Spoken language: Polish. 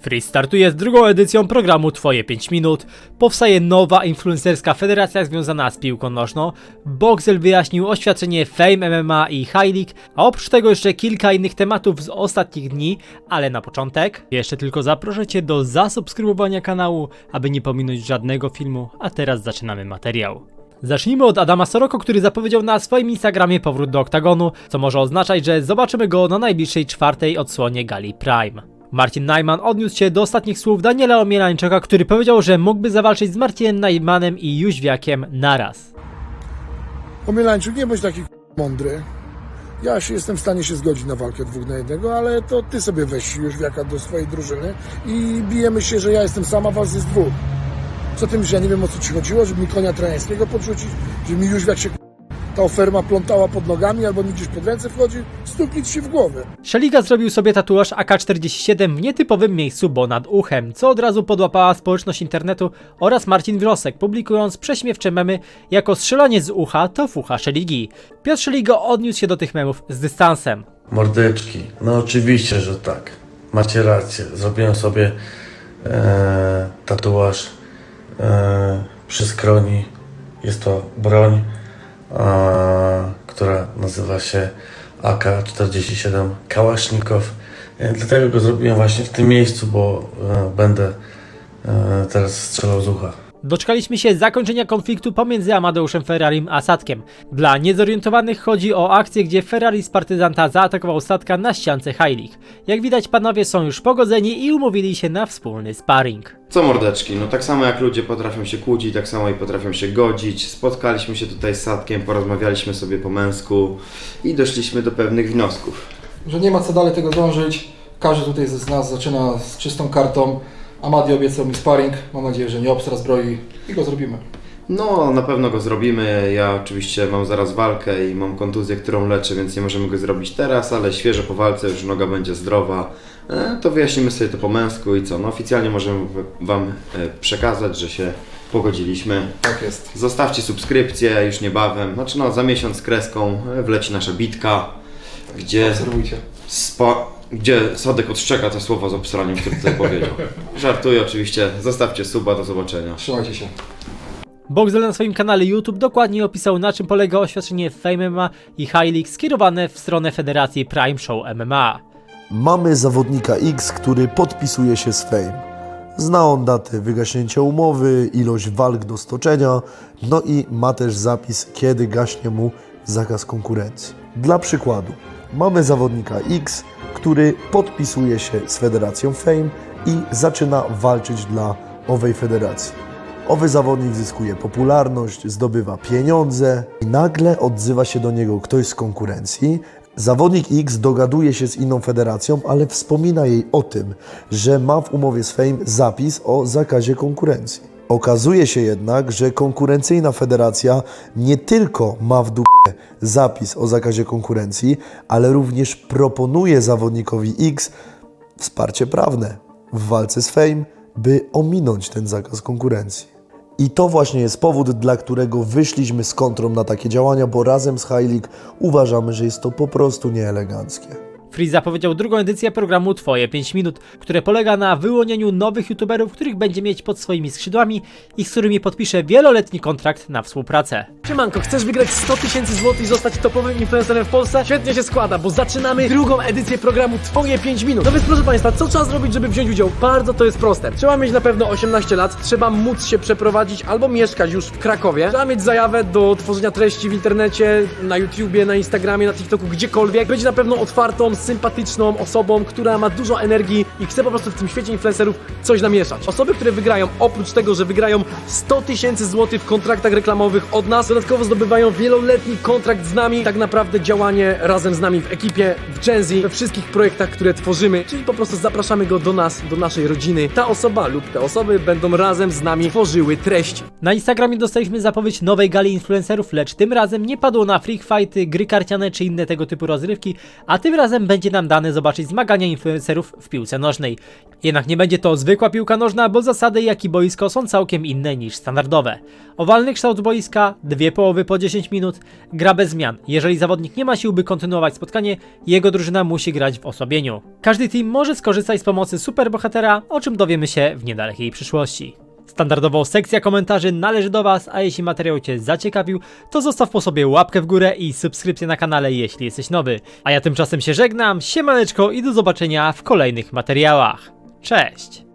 Free startuje z drugą edycją programu Twoje 5 minut. Powstaje nowa influencerska federacja związana z piłką nożną. Boxel wyjaśnił oświadczenie Fame MMA i High League, a oprócz tego jeszcze kilka innych tematów z ostatnich dni, ale na początek jeszcze tylko zaproszę Cię do zasubskrybowania kanału, aby nie pominąć żadnego filmu, a teraz zaczynamy materiał. Zacznijmy od Adama Soroko, który zapowiedział na swoim Instagramie powrót do oktagonu, co może oznaczać, że zobaczymy go na najbliższej czwartej odsłonie Gali Prime. Marcin Najman odniósł się do ostatnich słów Daniela Omielańczyka, który powiedział, że mógłby zawalczyć z Marcinem Najmanem i Jóźwiakiem naraz. Omielańczuk, nie bądź taki mądry. Ja się jestem w stanie się zgodzić na walkę dwóch na jednego, ale to ty sobie weź już wiaka do swojej drużyny i bijemy się, że ja jestem sama, was jest dwóch. Co ty myślisz, ja nie wiem o co ci chodziło, żeby mi konia trenerskiego podrzucić, żeby mi jak się ta oferma plątała pod nogami albo mi gdzieś pod ręce wchodzi, stuknij ci w głowę. Szeliga zrobił sobie tatuaż AK-47 w nietypowym miejscu, bo nad uchem, co od razu podłapała społeczność internetu oraz Marcin Wrosek, publikując prześmiewcze memy jako strzelanie z ucha to fucha Szeligi. Piotr Szeliga odniósł się do tych memów z dystansem. Mordeczki, no oczywiście, że tak. Macie rację. Zrobiłem sobie e, tatuaż e, przy skroni. Jest to broń, która nazywa się AK-47 Kałasznikow. Dlatego go zrobiłem właśnie w tym miejscu, bo e, będę e, teraz strzelał z ucha. Doczekaliśmy się zakończenia konfliktu pomiędzy Amadeuszem Ferrarim a statkiem. Dla niezorientowanych chodzi o akcję, gdzie Ferrari z partyzanta zaatakował statka na ściance Heilig. Jak widać panowie są już pogodzeni i umówili się na wspólny sparring. Co mordeczki? No tak samo jak ludzie potrafią się kłócić, tak samo i potrafią się godzić. Spotkaliśmy się tutaj z Sadkiem, porozmawialiśmy sobie po męsku i doszliśmy do pewnych wniosków. że nie ma co dalej tego dążyć. Każdy tutaj z nas zaczyna z czystą kartą. Amadi obiecał mi sparring. Mam nadzieję, że nie obstra zbroi i go zrobimy. No, na pewno go zrobimy. Ja oczywiście mam zaraz walkę i mam kontuzję, którą leczę, więc nie możemy go zrobić teraz, ale świeżo po walce już noga będzie zdrowa. E, to wyjaśnimy sobie to po męsku i co? No oficjalnie możemy w- Wam e, przekazać, że się pogodziliśmy. Tak jest. Zostawcie subskrypcję już niebawem. Znaczy no, za miesiąc z kreską e, wleci nasza bitka, gdzie, Obserwujcie. spo, gdzie Sadek odszczeka te słowa z obsraniem, które tutaj powiedział. Żartuję oczywiście. Zostawcie suba, do zobaczenia. Trzymajcie się. Boxel na swoim kanale YouTube dokładnie opisał na czym polega oświadczenie Fame MMA i High League skierowane w stronę Federacji Prime Show MMA. Mamy zawodnika X, który podpisuje się z Fame. Zna on datę wygaśnięcia umowy, ilość walk do stoczenia, no i ma też zapis, kiedy gaśnie mu zakaz konkurencji. Dla przykładu, mamy zawodnika X, który podpisuje się z Federacją Fame i zaczyna walczyć dla owej federacji. Owy zawodnik zyskuje popularność, zdobywa pieniądze i nagle odzywa się do niego ktoś z konkurencji. Zawodnik X dogaduje się z inną federacją, ale wspomina jej o tym, że ma w umowie z Fame zapis o zakazie konkurencji. Okazuje się jednak, że konkurencyjna federacja nie tylko ma w dupie zapis o zakazie konkurencji, ale również proponuje zawodnikowi X wsparcie prawne w walce z Fame, by ominąć ten zakaz konkurencji. I to właśnie jest powód, dla którego wyszliśmy z kontrą na takie działania, bo razem z League uważamy, że jest to po prostu nieeleganckie. Free zapowiedział drugą edycję programu Twoje 5 minut, które polega na wyłonieniu nowych youtuberów, których będzie mieć pod swoimi skrzydłami i z którymi podpisze wieloletni kontrakt na współpracę. Siemanko, chcesz wygrać 100 tysięcy złotych i zostać topowym influencerem w Polsce? Świetnie się składa, bo zaczynamy drugą edycję programu Twoje 5 minut. No więc proszę Państwa, co trzeba zrobić, żeby wziąć udział? Bardzo to jest proste. Trzeba mieć na pewno 18 lat, trzeba móc się przeprowadzić albo mieszkać już w Krakowie. Trzeba mieć zajawę do tworzenia treści w internecie, na YouTubie, na Instagramie, na TikToku, gdziekolwiek. Być na pewno otwartą, sympatyczną osobą, która ma dużo energii i chce po prostu w tym świecie influencerów coś namieszać. Osoby, które wygrają, oprócz tego, że wygrają 100 tysięcy złotych w kontraktach reklamowych od nas, dodatkowo zdobywają wieloletni kontrakt z nami, tak naprawdę działanie razem z nami w ekipie, w Genzy, we wszystkich projektach, które tworzymy, czyli po prostu zapraszamy go do nas, do naszej rodziny. Ta osoba lub te osoby będą razem z nami tworzyły treści. Na Instagramie dostaliśmy zapowiedź nowej gali influencerów, lecz tym razem nie padło na freak fighty, gry karciane czy inne tego typu rozrywki, a tym razem będzie nam dane zobaczyć zmagania influencerów w piłce nożnej. Jednak nie będzie to zwykła piłka nożna, bo zasady jak i boisko są całkiem inne niż standardowe. Owalny kształt boiska, dwie połowy po 10 minut, gra bez zmian. Jeżeli zawodnik nie ma sił, by kontynuować spotkanie, jego drużyna musi grać w osłabieniu. Każdy team może skorzystać z pomocy superbohatera, o czym dowiemy się w niedalekiej przyszłości. Standardowo sekcja komentarzy należy do Was, a jeśli materiał Cię zaciekawił, to zostaw po sobie łapkę w górę i subskrypcję na kanale, jeśli jesteś nowy. A ja tymczasem się żegnam, siemaneczko i do zobaczenia w kolejnych materiałach. Cześć!